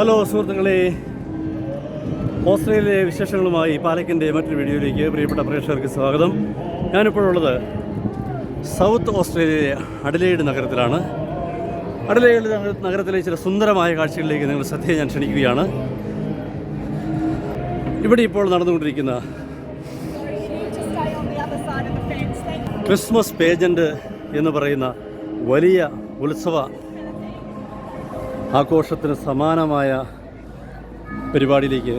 Hello സുഹൃത്തുക്കളെ. ഓസ്ട്രേലിയയിലെ വിശേഷങ്ങളുമായി പാലക്കിന്റെ മറ്റൊരു വീഡിയോയിലേക്ക് പ്രിയപ്പെട്ട പ്രേക്ഷകർക്ക് സ്വാഗതം. ഞാനിപ്പോഴുള്ളത് സൗത്ത് ഓസ്ട്രേലിയയിലെ അഡലേഡ് നഗരത്തിലാണ്. അഡലേഡ് നഗ- നഗരത്തിലെ ചില സുന്ദരമായ കാഴ്ചകളിലേക്ക് നിങ്ങൾ ശ്രദ്ധയെ ഞാൻ ക്ഷണിക്കുകയാണ്. ഇവിടെ ഇപ്പോൾ നടന്നുകൊണ്ടിരിക്കുന്ന. ക്രിസ്മസ് പേജന്റ് എന്ന് പറയുന്ന വലിയ ഉത്സവ ആഘോഷത്തിന് സമാനമായ പരിപാടിയിലേക്ക്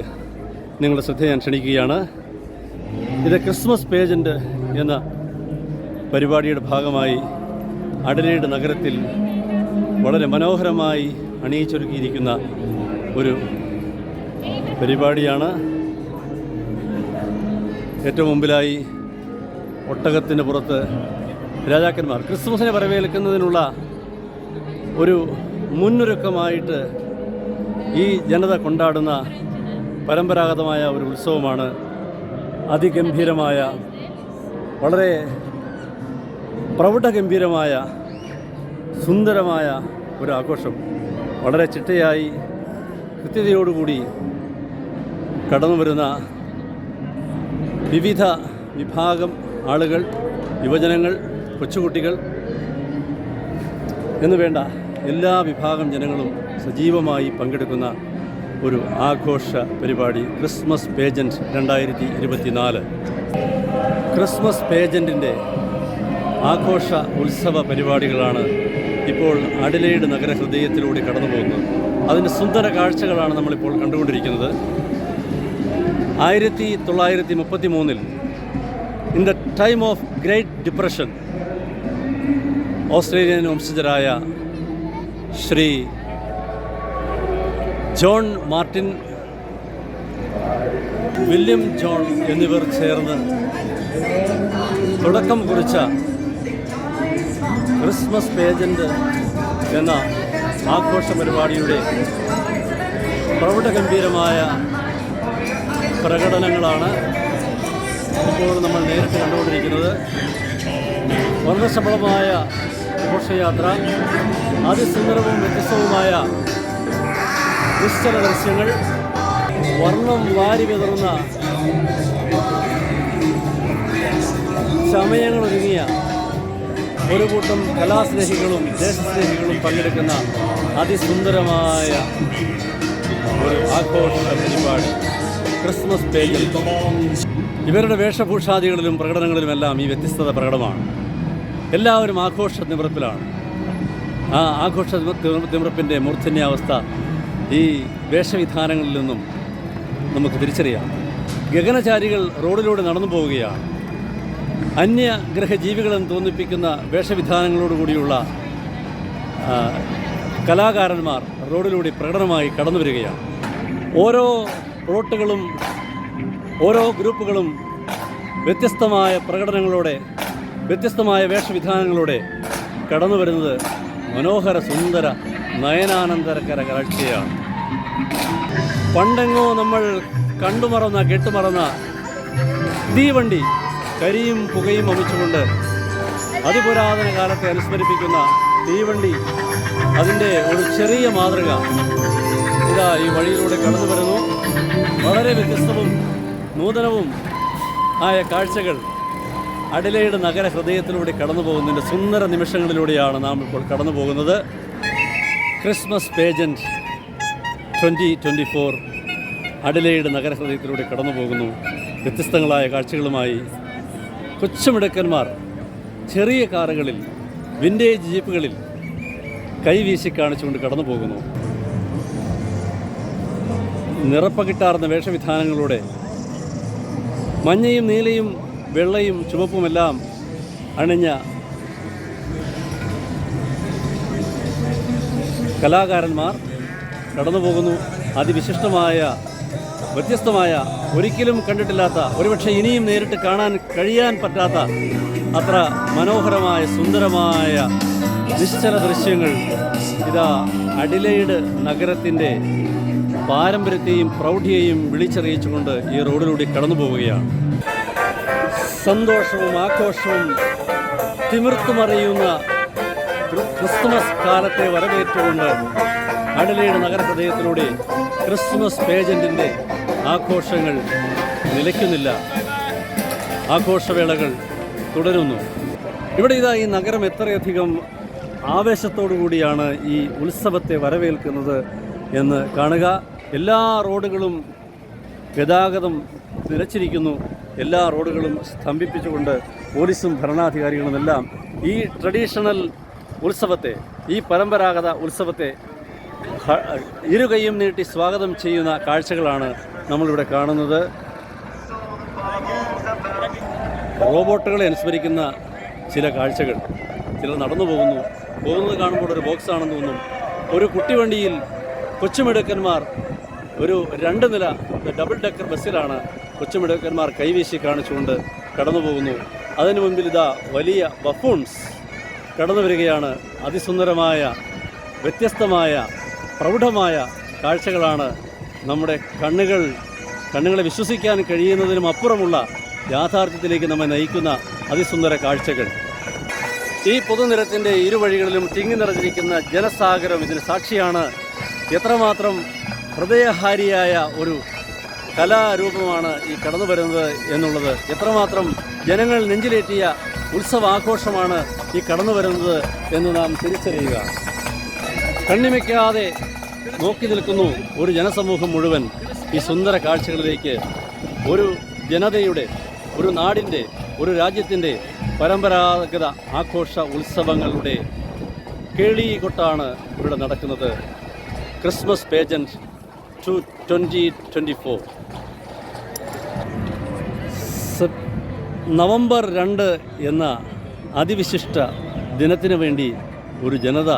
നിങ്ങളുടെ ശ്രദ്ധ ഞാൻ ക്ഷണിക്കുകയാണ്. ഇത് ക്രിസ്മസ് പേജന്റ് എന്ന പരിപാടിയുടെ ഭാഗമായി അഡലേഡ് നഗരത്തിൽ വളരെ മനോഹരമായി അണിയിച്ചൊരുക്കിയിരിക്കുന്ന ഒരു പരിപാടിയാണ്. ഏറ്റവും മുമ്പിലായി ഒട്ടകത്തിന്റെ പുറത്ത് രാജാക്കന്മാർ ക്രിസ്മസിനെ വരവേൽക്കുന്നതിനുള്ള ഒരു മുന്നൊരുക്കമായിട്ട് ഈ ജനത കൊണ്ടാടുന്ന പരമ്പരാഗതമായ ഒരു ഉത്സവമാണ് അതിഗംഭീരമായ വളരെ പ്രൗഢഗംഭീരമായ സുന്ദരമായ ഒരു ആഘോഷം. വളരെ ചിട്ടയായി കൃത്യതയോടുകൂടി കടന്നു വരുന്ന വിവിധ വിഭാഗം ആളുകൾ യുവജനങ്ങൾ കൊച്ചുകുട്ടികൾ എന്നു വേണ്ട എല്ലാ വിഭാഗം ജനങ്ങളും സജീവമായി പങ്കെടുക്കുന്ന ഒരു ആഘോഷ പരിപാടി ക്രിസ്മസ് പേജന്റ് രണ്ടായിരത്തി ഇരുപത്തിനാല് ക്രിസ്മസ് പേജന്റിന്റെ ആഘോഷ ഉത്സവ പരിപാടികളാണ് ഇപ്പോൾ അഡിലൈഡ് നഗരഹൃദയത്തിലൂടെ കടന്നു പോകുന്നത് അതിന്റെ സുന്ദര കാഴ്ചകളാണ് നമ്മളിപ്പോൾ കണ്ടുകൊണ്ടിരിക്കുന്നത്. ആയിരത്തി തൊള്ളായിരത്തി മുപ്പത്തി മൂന്നിൽ in the time of great depression Australian വംശജരായ Shri John Martin William John എന്നിവർ ചേർന്ന് തുടക്കം കുറിച്ച ക്രിസ്മസ് പേജന്റ് എന്ന ആഘോഷ പരിപാടിയുടെ പ്രൗഢഗംഭീരമായ പ്രകടനങ്ങളാണ് ഇപ്പോൾ നമ്മൾ നേരിട്ട് കണ്ടുകൊണ്ടിരിക്കുന്നത്. വർണശബളമായ ഘോഷയാത്ര അതിസുന്ദരവും വ്യത്യസ്തവുമായ നിശ്ചല ദൃശ്യങ്ങൾ വർണം വാരി വിതറുന്ന ചമയങ്ങളൊരുങ്ങിയ ഒരു കൂട്ടം കലാസ്നേഹികളും ദേശസ്നേഹികളും പങ്കെടുക്കുന്ന അതിസുന്ദരമായ ഒരു ആഘോഷ പരിപാടി. ക്രിസ്മസ് പേജിൽ. ഇവരുടെ വേഷഭൂഷാദികളിലും പ്രകടനങ്ങളിലുമെല്ലാം ഈ വ്യത്യസ്തത പ്രകടമാണ്. എല്ലാവരും ആഘോഷ നിമിറപ്പിലാണ് ആ ആഘോഷ നിമിറപ്പിന്റെ മൂർധന്യാവസ്ഥ ഈ വേഷവിധാനങ്ങളിൽ നിന്നും നമുക്ക് തിരിച്ചറിയാം. ഗഗനചാരികൾ റോഡിലൂടെ നടന്നു പോവുകയാണ്. അന്യഗ്രഹജീവികളെന്ന് തോന്നിപ്പിക്കുന്ന വേഷവിധാനങ്ങളോടുകൂടിയുള്ള കൂടിയുള്ള കലാകാരന്മാർ റോഡിലൂടെ പ്രകടനമായി കടന്നു വരികയാണ്. ഓരോ റോട്ടുകളും ഓരോ ഗ്രൂപ്പുകളും വ്യത്യസ്തമായ പ്രകടനങ്ങളോടെ വ്യത്യസ്തമായ വേഷവിധാനങ്ങളോടെ കടന്നു വരുന്നത് മനോഹര സുന്ദര നയനാനന്ദരക്കര കാഴ്ചയാണ് പണ്ടെങ്ങോ നമ്മൾ കണ്ടുമറന്ന കെട്ടുമറന്ന തീവണ്ടി കരിയും പുകയും അമിച്ചുകൊണ്ട് അതിപുരാതന കാലത്തെ അനുസ്മരിപ്പിക്കുന്ന തീവണ്ടി അതിന്റെ ഒരു ചെറിയ മാതൃക ഇതാ ഈ വഴിയിലൂടെ കടന്നു വരുന്നു. വളരെ വ്യത്യസ്തവും നൂതനവും ആയ കാഴ്ചകൾ അഡിലയുടെ നഗര ഹൃദയത്തിലൂടെ കടന്നു പോകുന്നതിന്റെ സുന്ദര നിമിഷങ്ങളിലൂടെയാണ് നാം ഇപ്പോൾ കടന്നു പോകുന്നത് Christmas pageant twenty twenty four അഡിലയുടെ നഗരഹൃദയത്തിലൂടെ കടന്നു പോകുന്നു വ്യത്യസ്തങ്ങളായ കാഴ്ചകളുമായി കൊച്ചുമിടക്കന്മാർ ചെറിയ കാറുകളിൽ വിന്റേജ് ജീപ്പുകളിൽ കൈവീശി കാണിച്ചുകൊണ്ട് കടന്നു പോകുന്നു നിറപ്പകിട്ടാർന്ന വേഷവിധാനങ്ങളോടെ മഞ്ഞയും നീലയും വെള്ളയും ചുവപ്പുമെല്ലാം അണിഞ്ഞ കലാകാരന്മാർ കടന്നു പോകുന്നു അതിവിശിഷ്ടമായ വ്യത്യസ്തമായ ഒരിക്കലും കണ്ടിട്ടില്ലാത്ത ഒരുപക്ഷെ ഇനിയും നേരിട്ട് കാണാൻ കഴിയാൻ പറ്റാത്ത അത്ര മനോഹരമായ സുന്ദരമായ നിശ്ചല ദൃശ്യങ്ങൾ ഇതാ അഡിലൈഡ് നഗരത്തിന്റെ പാരമ്പര്യത്തെയും പ്രൗഢിയെയും വിളിച്ചറിയിച്ചുകൊണ്ട് ഈ റോഡിലൂടെ കടന്നു പോവുകയാണ് സന്തോഷവും ആഘോഷവും തിമിർത്തുമറിയുന്ന ക്രിസ്തുമസ് കാലത്തെ വരവേറ്റുകൊണ്ട് അഡലേഡ് നഗരഹൃദയത്തിലൂടെ ക്രിസ്മസ് പേജന്റിന്റെ ആഘോഷങ്ങൾ നിലയ്ക്കുന്നില്ല. ആഘോഷവേളകൾ തുടരുന്നു. ഇവിടെ ഇതാ ഈ നഗരം എത്രയധികം ആവേശത്തോടു കൂടിയാണ് ഈ ഉത്സവത്തെ വരവേൽക്കുന്നത് എന്ന് കാണുക. എല്ലാ റോഡുകളും ഗതാഗതം നിലച്ചിരിക്കുന്നു. എല്ലാ റോഡുകളും സ്തംഭിപ്പിച്ചുകൊണ്ട് പോലീസും ഭരണാധികാരികളുമെല്ലാം ഈ ട്രഡീഷണൽ ഉത്സവത്തെ ഈ പരമ്പരാഗത ഉത്സവത്തെ ഇരുകൈയും നീട്ടി സ്വാഗതം ചെയ്യുന്ന കാഴ്ചകളാണ് നമ്മളിവിടെ കാണുന്നത്. റോബോട്ടുകളെ അനുസ്മരിക്കുന്ന ചില കാഴ്ചകൾ. ചിലർ നടന്നു പോകുന്നു. പോകുന്നത് കാണുമ്പോൾ ഒരു ബോക്സ് ആണെന്ന് തോന്നും. ഒരു കുട്ടിവണ്ടിയിൽ കൊച്ചുമിടുക്കന്മാർ ഒരു രണ്ട് നില ഡബിൾ ഡെക്കർ ബസ്സിലാണ് കൊച്ചുമിടുക്കന്മാർ കൈവീശി കാണിച്ചുകൊണ്ട് കടന്നു പോകുന്നു അതിനു മുൻപിൽ ഇതാ വലിയ ബഫൂൺസ് കടന്നു വരികയാണ്. അതിസുന്ദരമായ വ്യത്യസ്തമായ പ്രൗഢമായ കാഴ്ചകളാണ് നമ്മുടെ കണ്ണുകൾ. കണ്ണുകളെ വിശ്വസിക്കാൻ കഴിയുന്നതിനും അപ്പുറമുള്ള യാഥാർത്ഥ്യത്തിലേക്ക് നമ്മെ നയിക്കുന്ന അതിസുന്ദര കാഴ്ചകൾ. ഈ പൊതുനിരത്തിന്റെ ഇരുവഴികളിലും തിങ്ങി നിറഞ്ഞിരിക്കുന്ന ജനസാഗരം ഇതിന് സാക്ഷിയാണ്. എത്രമാത്രം ഹൃദയഹാരിയായ ഒരു കലാരൂപമാണ് ഈ കടന്നു വരുന്നത് എന്നുള്ളത് എത്രമാത്രം ജനങ്ങൾ നെഞ്ചിലേറ്റിയ ഉത്സവാഘോഷമാണ് ഈ കടന്നു വരുന്നത് എന്ന് നാം തിരിച്ചറിയുക. കണ്ണിമയ്ക്കാതെ നോക്കി നിൽക്കുന്നു ഒരു ജനസമൂഹം മുഴുവൻ ഈ സുന്ദര കാഴ്ചകളിലേക്ക്. ഒരു ജനതയുടെ ഒരു നാടിന്റെ ഒരു രാജ്യത്തിന്റെ പരമ്പരാഗത ആഘോഷ ഉത്സവങ്ങളുടെ കേളി കൊട്ടാണ് ഇവിടെ നടക്കുന്നത്. Christmas pageant two twenty twenty four November രണ്ട് എന്ന അതിവിശിഷ്ട ദിനത്തിന് വേണ്ടി ഒരു ജനത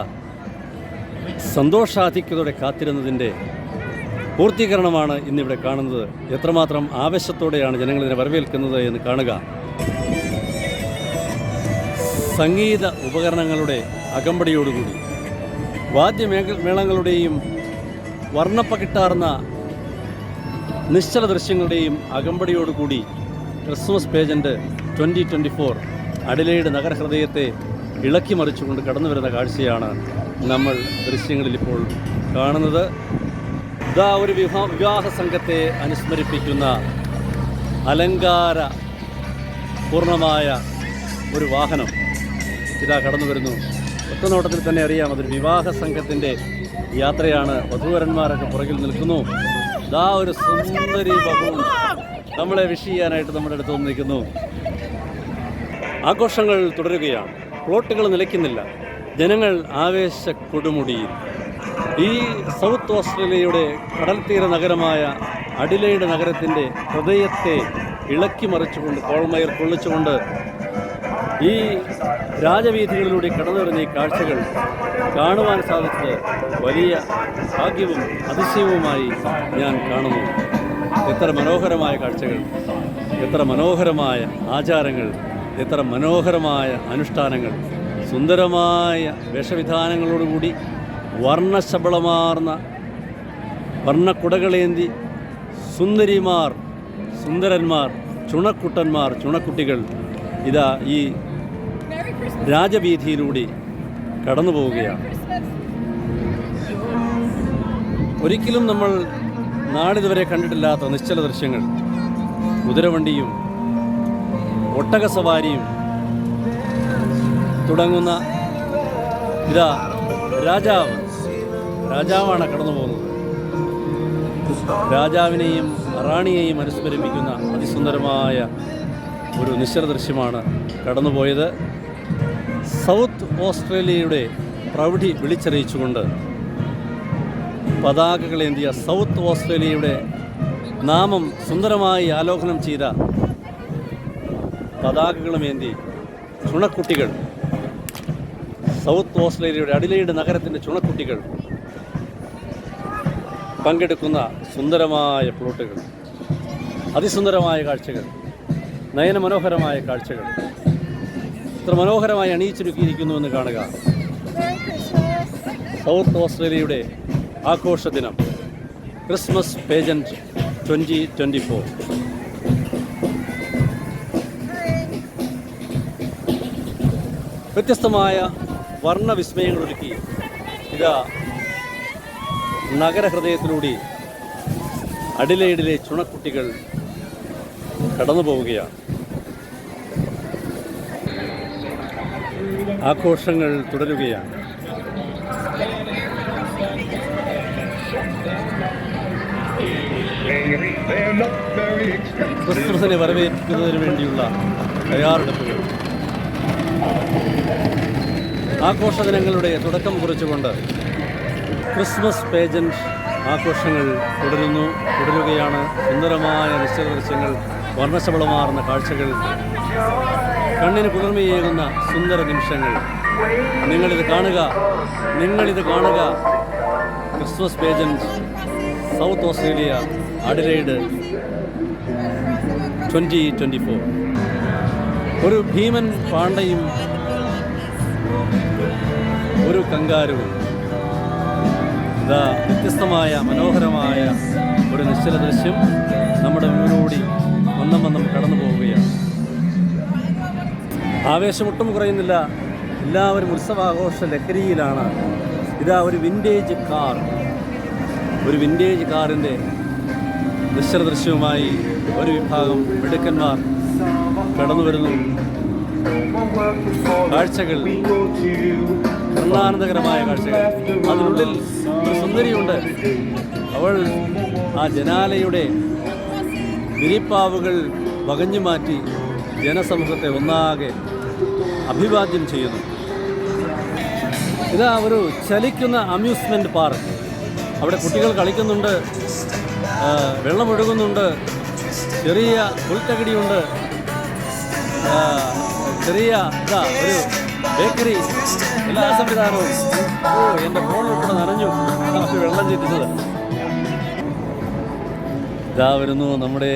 സന്തോഷാധിക്യത്തോടെ കാത്തിരുന്നതിന്റെ പൂർത്തീകരണമാണ് ഇന്നിവിടെ കാണുന്നത്. എത്രമാത്രം ആവേശത്തോടെയാണ് ജനങ്ങളിതിനെ വരവേൽക്കുന്നത് എന്ന് കാണുക. സംഗീത ഉപകരണങ്ങളുടെ അകമ്പടിയോടുകൂടി വാദ്യമേഖ മേളങ്ങളുടെയും വർണപ്പകിട്ടാർന്ന നിശ്ചല ദൃശ്യങ്ങളുടെയും അകമ്പടിയോടുകൂടി Christmas pageant twenty twenty four Adelaide നഗരഹൃദയത്തെ ഇളക്കി മറിച്ചുകൊണ്ട് കടന്നു വരുന്ന കാഴ്ചയാണ് നമ്മൾ ദൃശ്യങ്ങളിൽ ഇപ്പോൾ കാണുന്നത്. ഇതാ ഒരു വിവാഹ വിവാഹ സംഘത്തെ അനുസ്മരിപ്പിക്കുന്ന അലങ്കാര പൂർണമായ ഒരു വാഹനം ഇതാ കടന്നു വരുന്നു. ഒറ്റനോട്ടത്തിൽ തന്നെ അറിയാം അതൊരു വിവാഹ സംഘത്തിന്റെ യാത്രയാണ് വധുവരന്മാരൊക്കെ പുറകിൽ നിൽക്കുന്നു. ഇതാ ഒരു സുന്ദരി ബഹു നമ്മളെ വിഷ് ചെയ്യാനായിട്ട് നമ്മുടെ അടുത്ത് വന്നിരിക്കുന്നു. ആഘോഷങ്ങൾ തുടരുകയാണ്. പ്ലോട്ടുകൾ നിലയ്ക്കുന്നില്ല. ജനങ്ങൾ ആവേശ കൊടുമുടിയിൽ. ഈ സൗത്ത് ഓസ്ട്രേലിയയുടെ കടൽത്തീര നഗരമായ അഡിലൈഡ് നഗരത്തിന്റെ ഹൃദയത്തെ ഇളക്കി മറിച്ചുകൊണ്ട് കോൾമയർ കൊള്ളിച്ചുകൊണ്ട് ഈ രാജവീഥികളിലൂടെ കടന്നു വരുന്ന ഈ കാഴ്ചകൾ കാണുവാൻ സാധിച്ചത് വലിയ ഭാഗ്യവും അതിശയവുമായി ഞാൻ കാണുന്നു. എത്ര മനോഹരമായ കാഴ്ചകൾ എത്ര മനോഹരമായ ആചാരങ്ങൾ എത്ര മനോഹരമായ അനുഷ്ഠാനങ്ങൾ സുന്ദരമായ വേഷവിധാനങ്ങളോടുകൂടി വർണശബളമാർന്ന വർണക്കുടകളേന്തി സുന്ദരിമാർ സുന്ദരന്മാർ ചുണക്കുട്ടന്മാർ ചുണക്കുട്ടികൾ ഇതാ ഈ രാജവീഥിയിലൂടെ കടന്നു പോവുകയാണ് ഒരിക്കലും നമ്മൾ നാളിതുവരെ കണ്ടിട്ടില്ലാത്ത നിശ്ചല ദൃശ്യങ്ങൾ. കുതിരവണ്ടിയും ഒട്ടകസവാരിയും തുടങ്ങുന്ന ഇതാ രാജാവ്. രാജാവാണ് കടന്നു പോകുന്നത് രാജാവിനെയും റാണിയെയും അനുസ്മരിപ്പിക്കുന്ന അതിസുന്ദരമായ ഒരു നിശ്ചല ദൃശ്യമാണ് കടന്നുപോയത്. സൗത്ത് ഓസ്ട്രേലിയയുടെ പ്രൗഢി വിളിച്ചറിയിച്ചുകൊണ്ട് പതാകകളേന്തിയ സൗത്ത് ഓസ്ട്രേലിയയുടെ നാമം സുന്ദരമായി ആലോചനം ചെയ്ത പതാകകളുമേന്തി ചുണക്കുട്ടികൾ. സൗത്ത് ഓസ്ട്രേലിയയുടെ അഡിലൈഡ് നഗരത്തിന്റെ ചുണക്കുട്ടികൾ പങ്കെടുക്കുന്ന സുന്ദരമായ പ്ലോട്ടുകൾ. അതിസുന്ദരമായ കാഴ്ചകൾ. നയനമനോഹരമായ കാഴ്ചകൾ. ഇത്ര മനോഹരമായി അണിയിച്ചൊരുക്കിയിരിക്കുന്നു എന്ന് കാണുക. സൗത്ത് ഓസ്ട്രേലിയയുടെ ആഘോഷ ദിനം. Christmas pageant twenty twenty four. വ്യത്യസ്തമായ വർണവിസ്മയങ്ങളൊരുക്കി. ഇതാ നഗരഹൃദയത്തിലൂടെ അഡിലൈഡിലെ ചുണക്കുട്ടികൾ കടന്നു പോവുകയാണ് ആഘോഷങ്ങൾ തുടരുകയാണ്. ക്രിസ്മസിനെ വരവേൽക്കുന്നതിന് വേണ്ടിയുള്ള തയ്യാറെടുപ്പുകൾ. ആഘോഷ ദിനങ്ങളുടെ തുടക്കം കുറിച്ചുകൊണ്ട് ക്രിസ്മസ് പേജൻസ് ആഘോഷങ്ങൾ തുടരുന്നു തുടരുകയാണ്. സുന്ദരമായ നിശ്ചല ദൃശ്യങ്ങൾ വർണശബളമാർന്ന കാഴ്ചകൾ. കണ്ണിന് കുളിർമയേകുന്ന സുന്ദര നിമിഷങ്ങൾ. നിങ്ങളിത് കാണുക. നിങ്ങളിത് കാണുക. Christmas pageants South Australia Adelaide twenty twenty four. ഒരു ഭീമൻ പാണ്ഡയും ഒരു കങ്കാരുവും. ഇതാ വ്യത്യസ്തമായ മനോഹരമായ ഒരു നിശ്ചല ദൃശ്യം നമ്മുടെ മുന്നോടി വന്നം വന്നം കടന്നു പോവുകയാണ് ആവേശമൊട്ടും കുറയുന്നില്ല. എല്ലാവരും ഉത്സവാഘോഷ ലഹരിയിലാണ്. ഇതാ ഒരു വിന്റേജ് കാർ ഒരു വിന്റേജ് കാറിന്റെ ദൃശ്യദൃശ്യവുമായി ഒരു വിഭാഗം മിടുക്കന്മാർ കടന്നു വരുന്നു. കാഴ്ചകൾ വർണാനന്ദകരമായ കാഴ്ചകൾ. അതിനുള്ളിൽ ഒരു സുന്ദരിയുണ്ട്. അവൾ ആ ജനാലയുടെ വിരിപ്പാവുകൾ വകഞ്ഞു മാറ്റി ജനസമൂഹത്തെ ഒന്നാകെ അഭിവാദ്യം ചെയ്യുന്നു. ഇതാ ഒരു ചലിക്കുന്ന അമ്യൂസ്മെന്റ് പാർക്ക് അവിടെ കുട്ടികൾ കളിക്കുന്നുണ്ട് വെള്ളമൊഴുകുന്നുണ്ട് ചെറിയ പുൽത്തകിടിയുണ്ട് ചെറിയ ഇതാ ഒരു ബേക്കറി എല്ലാ സംവിധാനവും. ഓ എന്റെ ഉൾപ്പെടെ നനഞ്ഞു. നമുക്ക് വെള്ളം ചീറ്റിച്ചത്. ഇതാ വരുന്നു നമ്മുടെ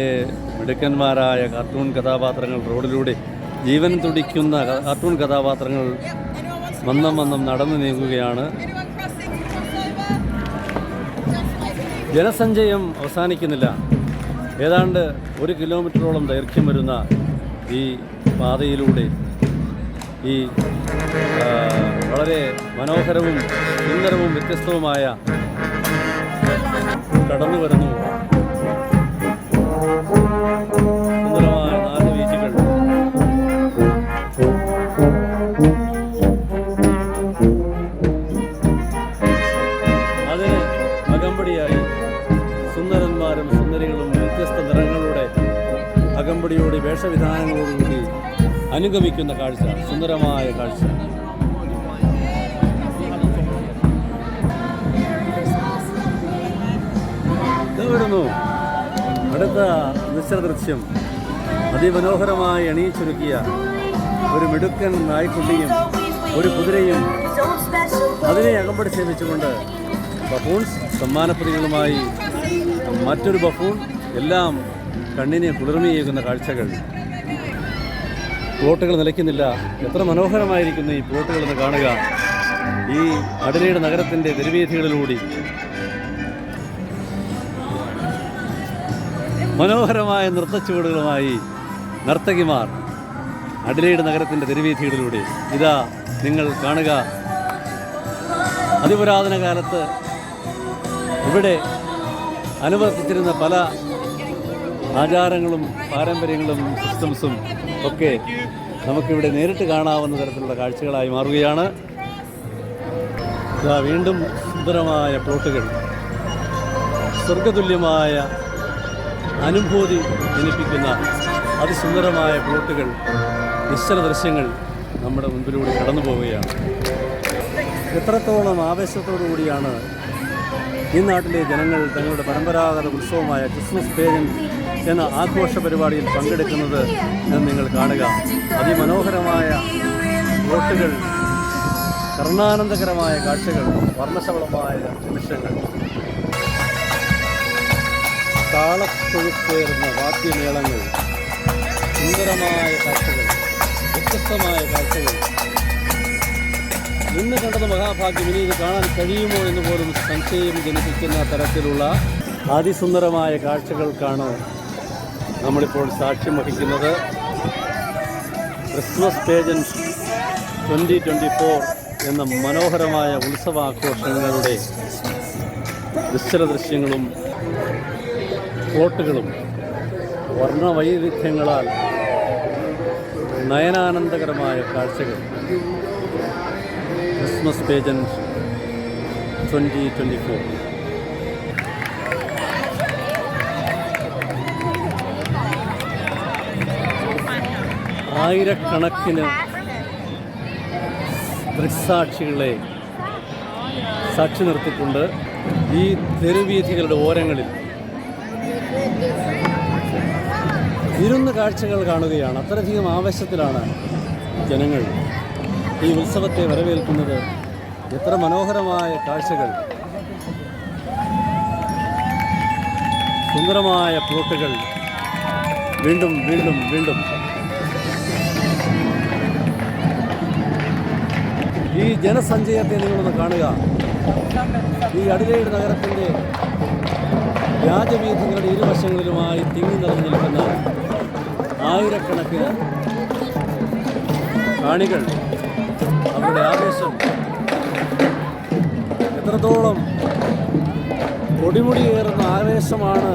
മിടുക്കന്മാരായ കാർട്ടൂൺ കഥാപാത്രങ്ങൾ റോഡിലൂടെ. ജീവൻ തുടിക്കുന്ന കാർട്ടൂൺ കഥാപാത്രങ്ങൾ മന്ദം മന്ദം നടന്നു നീങ്ങുകയാണ്. ജനസഞ്ചയം അവസാനിക്കുന്നില്ല. ഏതാണ്ട് ഒരു കിലോമീറ്ററോളം ദൈർഘ്യം വരുന്ന ഈ പാതയിലൂടെ ഈ വളരെ മനോഹരവും സുന്ദരവും വ്യത്യസ്തവുമായ കടന്നു വരുന്നു സുന്ദരമായ അകമ്പടിയോടെ വേഷവിധാനങ്ങളോടുകൂടി അനുഗമിക്കുന്ന കാഴ്ച സുന്ദരമായ കാഴ്ച. അടുത്ത നിശ്ചല ദൃശ്യം അതിമനോഹരമായി അണിയിച്ചൊരുക്കിയ ഒരു മിടുക്കൻ നായ്ക്കുട്ടിയും ഒരു കുതിരയും അതിനെ അകമ്പടി സേവിച്ചുകൊണ്ട് ബഫൂൺസ് സമ്മാനപ്രതികളുമായി മറ്റൊരു ബഫൂൺ എല്ലാം കണ്ണിനെ കുളിർമയേകുന്ന കാഴ്ചകൾ. പ്ലോട്ടുകൾ നിലയ്ക്കുന്നില്ല. എത്ര മനോഹരമായിരിക്കുന്നു ഈ പ്ലോട്ടുകൾ എന്ന് കാണുക. ഈ അടലയുടെ നഗരത്തിന്റെ തെരുവീഥികളിലൂടെ മനോഹരമായ നൃത്തച്ചുവടുകളുമായി നർത്തകിമാർ അഡലേഡ് നഗരത്തിന്റെ തെരുവീഥികളിലൂടെ ഇതാ നിങ്ങൾ കാണുക. അതിപുരാതന കാലത്ത് ഇവിടെ അനുവർത്തിച്ചിരുന്ന പല ആചാരങ്ങളും പാരമ്പര്യങ്ങളും സിസ്റ്റംസും ഒക്കെ നമുക്കിവിടെ നേരിട്ട് കാണാവുന്ന തരത്തിലുള്ള കാഴ്ചകളായി മാറുകയാണ്. ഇതാ വീണ്ടും സുന്ദരമായ പ്ലോട്ടുകൾ സ്വർഗതുല്യമായ അനുഭൂതി ജനിപ്പിക്കുന്ന അതിസുന്ദരമായ പ്ലോട്ടുകൾ നിശ്ചല ദൃശ്യങ്ങൾ നമ്മുടെ മുൻപിലൂടെ കടന്നു പോവുകയാണ്. എത്രത്തോളം ആവേശത്തോടു കൂടിയാണ് ഈ നാട്ടിലെ ജനങ്ങൾ തങ്ങളുടെ പരമ്പരാഗത ഉത്സവമായ ക്രിസ്മസ് പേജൻ എന്ന ആഘോഷ പരിപാടിയിൽ പങ്കെടുക്കുന്നത് നിങ്ങൾ കാണുക. അതിമനോഹരമായ ബോട്ടുകൾ കർണാനന്ദകരമായ കാഴ്ചകൾ വർണശബളമായ നിമിഷങ്ങൾ. താളത്തൊഴുക്കേറുന്ന വാദ്യമേളങ്ങൾ സുന്ദരമായ കാഴ്ചകൾ വ്യത്യസ്തമായ കാഴ്ചകൾ. ഇന്ന് കണ്ടത് മഹാഭാഗ്യം. ഇനി ഇത് കാണാൻ കഴിയുമോ എന്ന് പോലും സംശയം ജനിപ്പിക്കുന്ന തരത്തിലുള്ള അതിസുന്ദരമായ കാഴ്ചകൾക്കാണ് നമ്മളിപ്പോൾ സാക്ഷ്യം വഹിക്കുന്നത് Christmas pageants twenty twenty four എന്ന മനോഹരമായ ഉത്സവാഘോഷങ്ങളുടെ നിശ്ചല ദൃശ്യങ്ങളും പ്ലോട്ടുകളും വർണവൈവിധ്യങ്ങളാൽ നയനാനന്ദകരമായ കാഴ്ചകൾ Christmas pageants twenty twenty four. ആയിരക്കണക്കിന് ദൃക്സാക്ഷികളെ സാക്ഷി നിർത്തിക്കൊണ്ട് ഈ തെരുവീഥികളുടെ ഓരങ്ങളിൽ ഇരുന്ന് കാഴ്ചകൾ കാണുകയാണ്. അത്രയധികം ആവേശത്തിലാണ് ജനങ്ങൾ ഈ ഉത്സവത്തെ വരവേൽക്കുന്നത്. എത്ര മനോഹരമായ കാഴ്ചകൾ. സുന്ദരമായ പ്ലോട്ടുകൾ. വീണ്ടും വീണ്ടും വീണ്ടും. ഈ ജനസഞ്ചയത്തെ നിങ്ങളൊന്ന് കാണുക. ഈ അഡിലേഡ് നഗരത്തിന്റെ രാജവീഥങ്ങളുടെ ഇരുവശങ്ങളിലുമായി തിങ്ങി നിറഞ്ഞു നിൽക്കുന്ന ആയിരക്കണക്കിന് കാണികൾ അവരുടെ ആവേശം എത്രത്തോളം കൊടിമുടിയേറുന്ന ആവേശമാണ്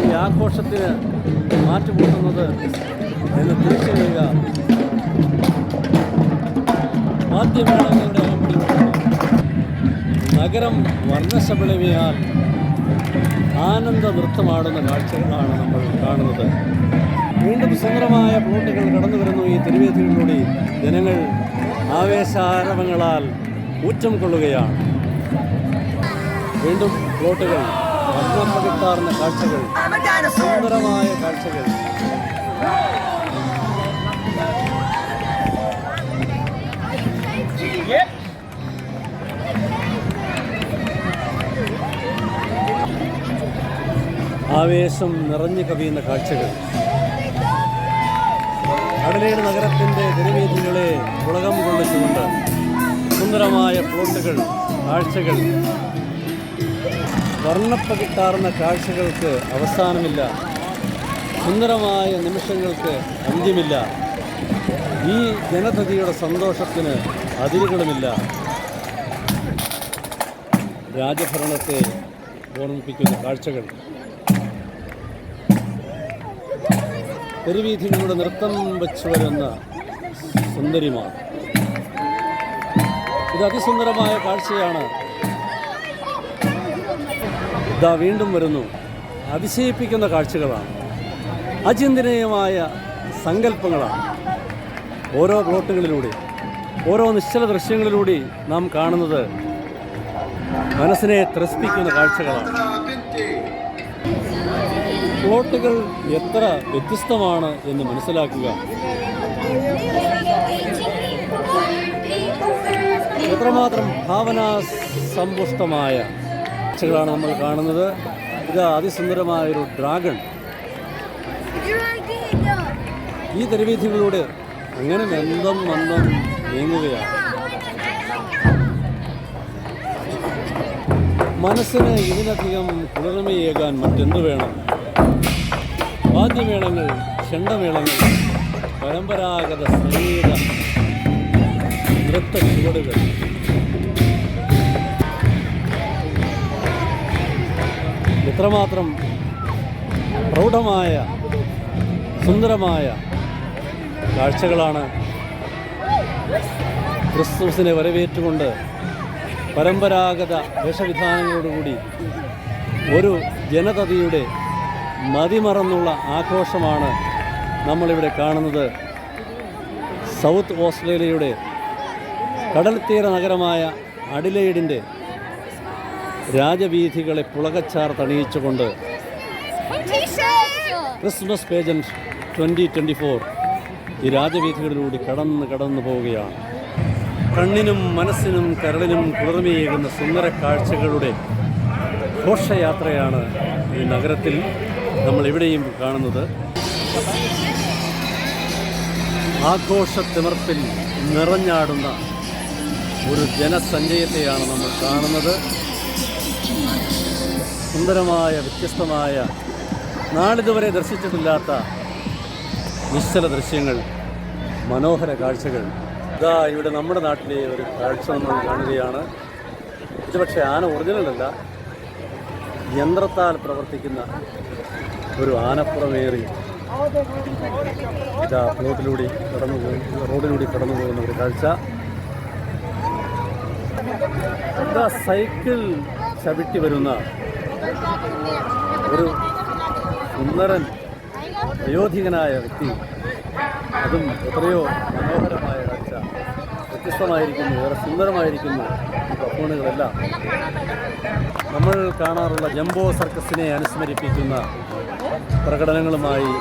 ഈ ആഘോഷത്തിന് മാറ്റുകൂട്ടുന്നത് എന്ന് തിരിച്ചറിയുക അകമ്പടി നഗരം വർണശബളവിയാൽ ആനന്ദ നൃത്തമാടുന്ന കാഴ്ചകളാണ് നമ്മൾ കാണുന്നത്. വീണ്ടും സുന്ദരമായ പ്ലോട്ടുകൾ കടന്നു വരുന്നു ഈ തെരുവേദികളിലൂടെ ജനങ്ങൾ ആവേശാരവങ്ങളാൽ ഊറ്റം കൊള്ളുകയാണ്. വീണ്ടും പ്ലോട്ടുകൾ വർണം പകിട്ടാർന്ന കാഴ്ചകൾ സുന്ദരമായ കാഴ്ചകൾ. ആവേശം നിറഞ്ഞു കവിയുന്ന കാഴ്ചകൾ. അടലേട് നഗരത്തിന്റെ തെരുവേദികളെ പുളകം കൊള്ളിച്ചുകൊണ്ട് സുന്ദരമായ പ്ലോട്ടുകൾ കാഴ്ചകൾ. വർണപ്പകിട്ടാർന്ന കാഴ്ചകൾക്ക് അവസാനമില്ല. സുന്ദരമായ നിമിഷങ്ങൾക്ക് അന്ത്യമില്ല. ഈ ജനതയുടെ സന്തോഷത്തിന് അതിരുകളുമില്ല. രാജഭരണത്തെ ഓർമ്മിപ്പിക്കുന്ന കാഴ്ചകൾ. തെരുവീഥികളുടെ നൃത്തം വെച്ചു വരുന്ന സുന്ദരിമാർ. ഇത് അതിസുന്ദരമായ കാഴ്ചയാണ്. ഇതാ വീണ്ടും വരുന്നു. അതിശയിപ്പിക്കുന്ന കാഴ്ചകളാണ്. അചിന്തനീയമായ സങ്കല്പങ്ങളാണ്. ഓരോ പ്ലോട്ടുകളിലൂടെ ഓരോ നിശ്ചല ദൃശ്യങ്ങളിലൂടെ നാം കാണുന്നത് മനസ്സിനെ ത്രസിപ്പിക്കുന്ന കാഴ്ചകളാണ്. പ്ലോട്ടുകൾ എത്ര വ്യത്യസ്തമാണ് എന്ന് മനസ്സിലാക്കുക. എത്രമാത്രം ഭാവനാ സമ്പുഷ്ടമായ കാഴ്ചകളാണ് നമ്മൾ കാണുന്നത്. ഇത് അതിസുന്ദരമായൊരു ഡ്രാഗൺ. ഈ തെരുവീഥികളിലൂടെ അങ്ങനെ മന്ദം മന്ദം നീങ്ങുകയാണ്. മനസ്സിന് ഇതിനധികം കുളിർമയേകാൻ മറ്റെന്ത് വേണം? വാദ്യമേളങ്ങൾ ചെണ്ടമേളങ്ങൾ പരമ്പരാഗത സംഗീത നൃത്ത ചുവടുകൾ. എത്രമാത്രം പ്രൗഢമായ സുന്ദരമായ കാഴ്ചകളാണ് ക്രിസ്തുസിനെ വരവേറ്റുകൊണ്ട് പരമ്പരാഗത വേഷവിധാനങ്ങളോടുകൂടി ഒരു ജനതയുടെ മതിമറന്നുള്ള ആഘോഷമാണ് നമ്മളിവിടെ കാണുന്നത്. സൗത്ത് ഓസ്ട്രേലിയയുടെ കടൽത്തീര നഗരമായ അഡിലൈഡിന്റെ രാജവീഥികളെ പുളകച്ചാർ തണിയിച്ചുകൊണ്ട് Christmas pageant twenty twenty four ഈ രാജവീഥികളിലൂടെ കടന്ന് കടന്നു പോവുകയാണ്. കണ്ണിനും മനസ്സിനും കരളിനും കുളിർമയേകുന്ന സുന്ദര കാഴ്ചകളുടെ ഘോഷയാത്രയാണ് ഈ നഗരത്തിൽ നമ്മൾ എവിടെയും കാണുന്നത് ആഘോഷത്തിമർപ്പിൽ നിറഞ്ഞാടുന്ന ഒരു ജനസഞ്ചയത്തെയാണ് നമ്മൾ കാണുന്നത്. സുന്ദരമായ വ്യത്യസ്തമായ നാളിതുവരെ ദർശിച്ചിട്ടില്ലാത്ത നിശ്ചല ദൃശ്യങ്ങൾ മനോഹര കാഴ്ചകൾ. ഇതാ ഇവിടെ നമ്മുടെ നാട്ടിലെ ഒരു കാഴ്ച നമ്മൾ കാണുകയാണ്. ഇത് പക്ഷേ ആന ഒറിജിനൽ അല്ല യന്ത്രത്താൽ പ്രവർത്തിക്കുന്ന ഒരു ആനപ്പുറമേറി ഇതാ റോഡിലൂടെ കടന്നു പോകുന്നു റോഡിലൂടെ കടന്നു പോകുന്ന ഒരു കാഴ്ച. ഇതാ സൈക്കിൾ ചവിട്ടി വരുന്ന ഒരു സുന്ദരൻ വയോധികനായ വ്യക്തി. അതും എത്രയോ മനോഹരമായ കാഴ്ച. വ്യത്യസ്തമായിരിക്കുന്നു ഏറെ സുന്ദരമായിരിക്കുന്നു ഈ ബഫൂണുകളെല്ലാം. നമ്മൾ കാണാറുള്ള ജംബോ സർക്കസിനെ അനുസ്മരിപ്പിക്കുന്ന പ്രകടനങ്ങളുമായി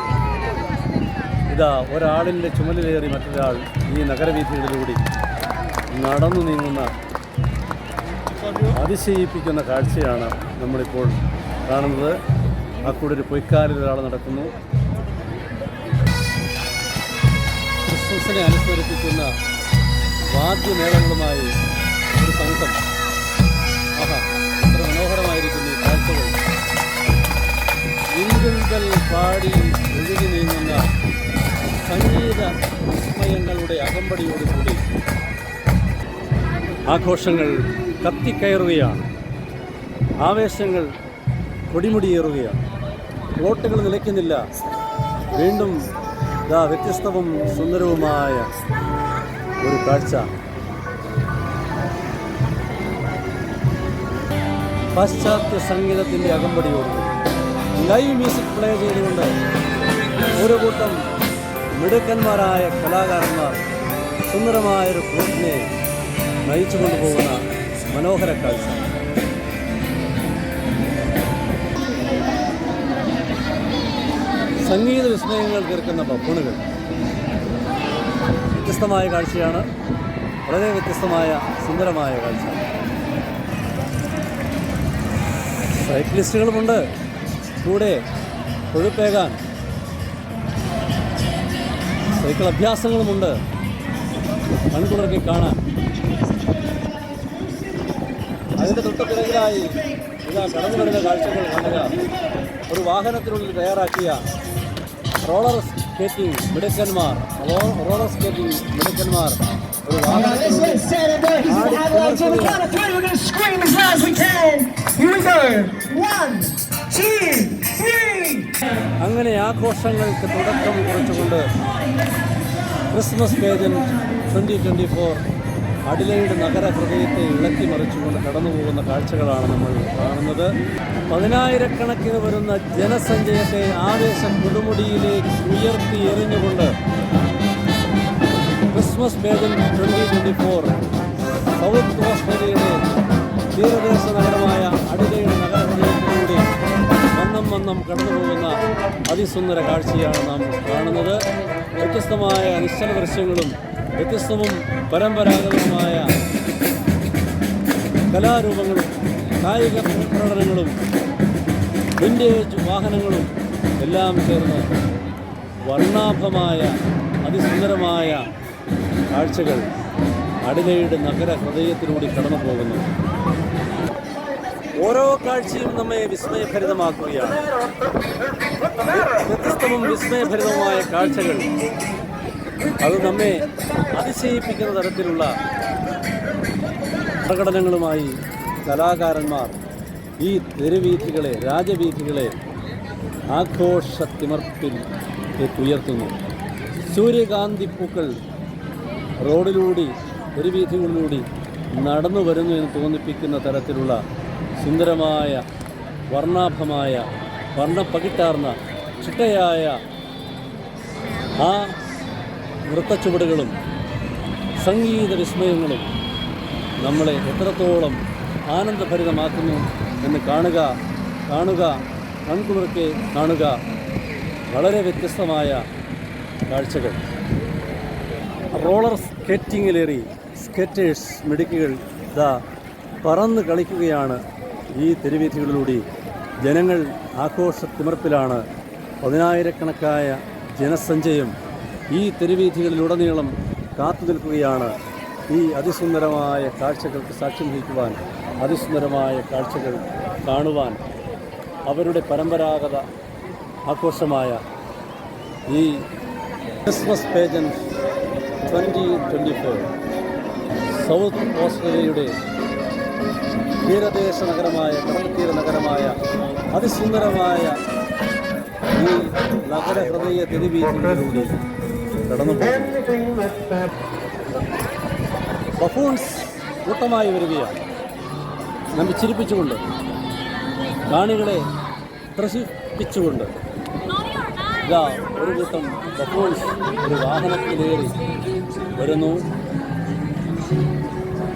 ഇതാ ഒരാളിന്റെ ചുമലിലേറി മറ്റൊരാൾ ഈ നഗരവീഥികളിലൂടെ നടന്നു നീങ്ങുന്ന അതിശയിപ്പിക്കുന്ന കാഴ്ചയാണ് നമ്മളിപ്പോൾ കാണുന്നത്. ആ കൂടെ ഒരു പൊയ്ക്കാലിൽ ഒരാൾ നടക്കുന്നു. ക്രിസ്മസിനെ അനുസ്മരിപ്പിക്കുന്ന വാദ്യമേളങ്ങളുമായി ഒരു സംഘം. ആഹാ എത്ര മനോഹരമായിരിക്കുന്നു ഈ കാഴ്ചകൾ. വിങ്കുകൾ പാടി ഒഴുകി നീങ്ങുന്ന സംഗീത വിസ്മയങ്ങളുടെ അകമ്പടിയോടുകൂടി ആഘോഷങ്ങൾ കത്തിക്കയറുകയാണ്. ആവേശങ്ങൾ കൊടിമുടിയേറുകയാണ്. പ്ലോട്ടുകൾ നിലയ്ക്കുന്നില്ല. വീണ്ടും ഇതാ വ്യത്യസ്തവും സുന്ദരവുമായ ഒരു കാഴ്ച. പാശ്ചാത്യ സംഗീതത്തിന്റെ അകമ്പടിയോടുകൂടി. ലൈവ് മ്യൂസിക് പ്ലേ ചെയ്തുകൊണ്ട് ഒരു കൂട്ടം മിടുക്കന്മാരായ കലാകാരന്മാർ സുന്ദരമായൊരു കൂട്ടിനെ നയിച്ചു കൊണ്ടുപോകുന്ന മനോഹര കാഴ്ച. സംഗീത വിസ്മയങ്ങൾ തീർക്കുന്ന പപ്പുണുകൾ വ്യത്യസ്തമായ കാഴ്ചയാണ്. വളരെ വ്യത്യസ്തമായ സുന്ദരമായ കാഴ്ച. സൈക്ലിസ്റ്റുകളുമുണ്ട്. കൂടെ കൊഴുപ്പേകാൻ സൈക്കിൾ അഭ്യാസങ്ങളുമുണ്ട്. കൺകുളർക്കി കാണാൻ. അതിന്റെ തൊട്ടുപിറകിലായി ഇതാ കടന്നു വരുന്ന കാഴ്ചകൾ കാണുക. ഒരു വാഹനത്തിനുള്ളിൽ തയ്യാറാക്കിയ റോളർ സ്കേറ്റിംഗ് മിടുക്കന്മാർ. റോളർ സ്കേറ്റിംഗ് മിടുക്കന്മാർ. ഒരു വാഹനത്തിനുള്ളിൽ അങ്ങനെ ആഘോഷങ്ങൾക്ക് തുടക്കം കുറിച്ചുകൊണ്ട് Christmas pageant twenty twenty four Adelaide നഗര ഹൃദയത്തെ ഇളക്കി മറിച്ചുകൊണ്ട് കടന്നു പോകുന്ന കാഴ്ചകളാണ് നമ്മൾ കാണുന്നത്. പതിനായിരക്കണക്കിന് വരുന്ന ജനസഞ്ചയത്തെ ആവേശം കൊടുമുടിയിലേക്ക് ഉയർത്തി എറിഞ്ഞുകൊണ്ട് Christmas pageant twenty twenty four South ഓസ്ട്രേലിയയുടെ തീരദേശ വന്നം കടന്നു പോകുന്ന അതിസുന്ദര കാഴ്ചയാണ് നാം കാണുന്നത്. വ്യത്യസ്തമായ നിശ്ചല ദൃശ്യങ്ങളും വ്യത്യസ്തവും പരമ്പരാഗതവുമായ കലാരൂപങ്ങളും കായിക പ്രകടനങ്ങളും വിന്റേജ് വാഹനങ്ങളും എല്ലാം ചേർന്ന് വർണാഭമായ അതിസുന്ദരമായ കാഴ്ചകൾ അഡിലൈഡ് നഗര ഹൃദയത്തിലൂടെ കടന്നു പോകുന്നു ഓരോ കാഴ്ചയും നമ്മെ വിസ്മയഭരിതമാക്കുകയാണ്. വ്യത്യസ്തവും വിസ്മയഭരിതവുമായ കാഴ്ചകൾ. അത് നമ്മെ അതിശയിപ്പിക്കുന്ന തരത്തിലുള്ള പ്രകടനങ്ങളുമായി കലാകാരന്മാർ ഈ തെരുവീഥികളെ രാജവീഥികളെ ആഘോഷത്തിമർപ്പിൽ ഉയർത്തുന്നു. സൂര്യകാന്തി പൂക്കൾ റോഡിലൂടി തെരുവീഥികളിലൂടി നടന്നു വരുന്നു എന്ന് തോന്നിപ്പിക്കുന്ന തരത്തിലുള്ള സുന്ദരമായ വർണാഭമായ വർണപ്പകിട്ടാർന്ന ചിട്ടയായ ആ നൃത്തച്ചുവടുകളും സംഗീത വിസ്മയങ്ങളും നമ്മളെ എത്രത്തോളം ആനന്ദഭരിതമാക്കുന്നു എന്ന് കാണുക കാണുക കൺകുളിർക്കെ കാണുക വളരെ വ്യത്യസ്തമായ കാഴ്ചകൾ. റോളർ സ്കേറ്റിങ്ങിലേറി സ്കേറ്റേഴ്സ് മിടുക്കുകൾ ഇതാ പറന്ന് കളിക്കുകയാണ് ഈ തെരുവീഥികളിലൂടെ ജനങ്ങൾ ആഘോഷത്തിമർപ്പിലാണ് പതിനായിരക്കണക്കായ ജനസഞ്ചയം ഈ തെരുവീഥികളിലുടനീളം കാത്തു നിൽക്കുകയാണ്. ഈ അതിസുന്ദരമായ കാഴ്ചകൾക്ക് സാക്ഷ്യം വഹിക്കുവാൻ അതിസുന്ദരമായ കാഴ്ചകൾ കാണുവാൻ അവരുടെ പരമ്പരാഗത ആഘോഷമായ ഈ Christmas pageant twenty twenty four South ഓസ്ട്രേലിയയുടെ തീരദേശ നഗരമായ കടൽത്തീര നഗരമായ അതിസുന്ദരമായ ഈ നഗര ഹൃദയ തെരുവീതിയിലൂടെ കടന്നു ബഫൂൺസ് കൂട്ടമായി വരികയാണ്. നമ്മെ ചിരിപ്പിച്ചുകൊണ്ട് കാണികളെ ത്രസിപ്പിച്ചുകൊണ്ട് ഇതാ ഒരു കൂട്ടം ബഫൂൺസ് ഒരു വാഹനത്തിലേറി വരുന്നു.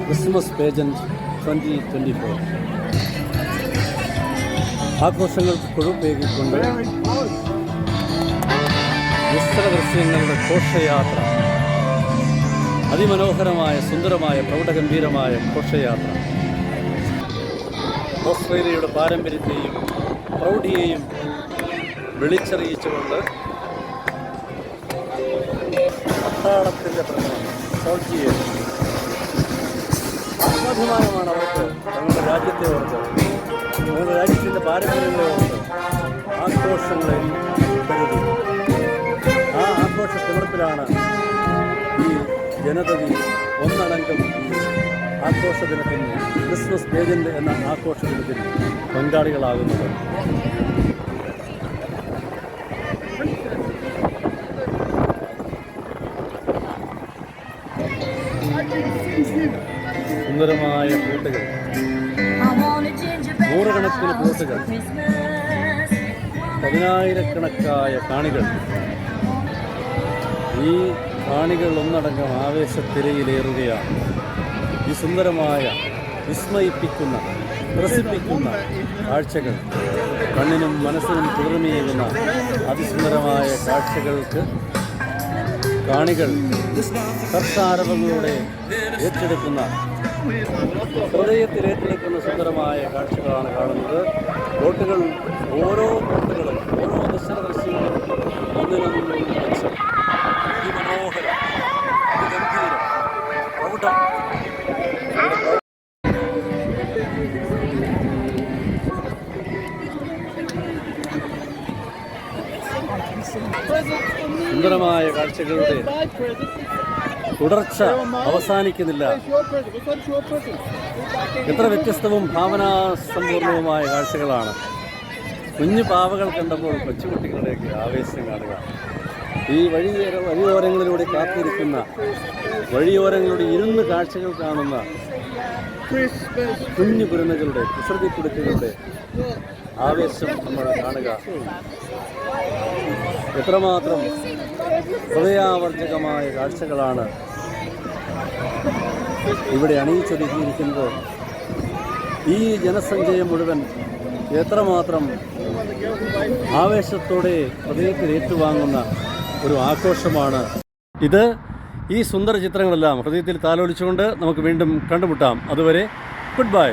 Christmas pageant twenty twenty four ആഘോഷങ്ങൾക്ക് കൊഴുപ്പേകിക്കൊണ്ട് മിശ്രദൃശ്യങ്ങളുടെ ഘോഷയാത്ര. അതിമനോഹരമായ സുന്ദരമായ പ്രൗഢഗംഭീരമായ ഘോഷയാത്ര. ഓസ്ട്രേലിയയുടെ പാരമ്പര്യത്തെയും പ്രൗഢിയെയും വിളിച്ചറിയിച്ചുകൊണ്ട് പട്ടാളത്തിന്റെ പ്രകടനം സോൾജിയെ ആത്മാഭിമാനമാണ് അവർക്ക്. ഞങ്ങളുടെ രാജ്യത്തെ ഓർത്ത് ഞങ്ങളുടെ രാജ്യത്തിന്റെ പാരമ്പര്യങ്ങളെ ഓർത്ത് ആഘോഷങ്ങളെ കരുതി ആ ആഘോഷ സുഹൃത്തിലാണ് ഈ ജനതതി ഒന്നടങ്കം ഈ ആഘോഷ ദിനത്തിന് ക്രിസ്മസ് പേജന്റ് എന്ന ആഘോഷ ദിനത്തിൽ പങ്കാളികളാകുന്നത്. സുന്ദരമായ പൂട്ടുകൾ. നൂറുകണക്കിന് പൂട്ടുകൾ. പതിനായിരക്കണക്കായ കാണികൾ. ഈ കാണികൾ ഒന്നടങ്കം ആവേശത്തിരയിലേറുകയാണ്. ഈ സുന്ദരമായ വിസ്മയിപ്പിക്കുന്ന ത്രസിപ്പിക്കുന്ന കാഴ്ചകൾ. കണ്ണിനും മനസ്സിനും കുളിർമയേകുന്ന അതിസുന്ദരമായ കാഴ്ചകൾക്ക് കാണികൾ കർഷാരവങ്ങളുടെ ഏറ്റെടുക്കുന്ന ഹൃദയത്തിൽ ഏറ്റെടുക്കുന്ന സുന്ദരമായ കാഴ്ചകളാണ് കാണുന്നത്. ബോട്ടുകൾ ഓരോ ബോട്ടുകളും ഓരോ ദർശന ദൃശ്യങ്ങളും ഒന്നിനൊന്നും മെച്ചം അതിമനോഹരം അതിഗംഭീരം പ്രൗഢം. സുന്ദരമായ കാഴ്ചകളുടെ തുടർച്ച അവസാനിക്കുന്നില്ല. എത്ര വ്യത്യസ്തവും ഭാവനാസമ്പൂർണവുമായ കാഴ്ചകളാണ്. കുഞ്ഞു പാവകൾ കണ്ടപ്പോൾ കൊച്ചുകുട്ടികളുടെയൊക്കെ ആവേശം കാണുക. ഈ വഴി വഴിയോരങ്ങളിലൂടെ കാത്തിരിക്കുന്ന വഴിയോരങ്ങളിലൂടെ ഇരുന്ന് കാഴ്ചകൾ കാണുന്ന കുഞ്ഞു കുരുന്നുകളുടെ കുസൃതി കുടുക്കുകളുടെ ആവേശം നമ്മൾ കാണുക. എത്രമാത്രം ഹൃദയാവർജകമായ കാഴ്ചകളാണ് ഇവിടെ അണിയിച്ചൊരുക്കിയിരിക്കുന്നത്. ഈ ജനസഞ്ചയം മുഴുവൻ എത്രമാത്രം ആവേശത്തോടെ ഹൃദയത്തിൽ ഏറ്റുവാങ്ങുന്ന ഒരു ആഘോഷമാണ് ഇത്. ഈ സുന്ദര ചിത്രങ്ങളെല്ലാം ഹൃദയത്തിൽ താലോലിച്ചുകൊണ്ട് നമുക്ക് വീണ്ടും കണ്ടുമുട്ടാം. അതുവരെ ഗുഡ് ബൈ.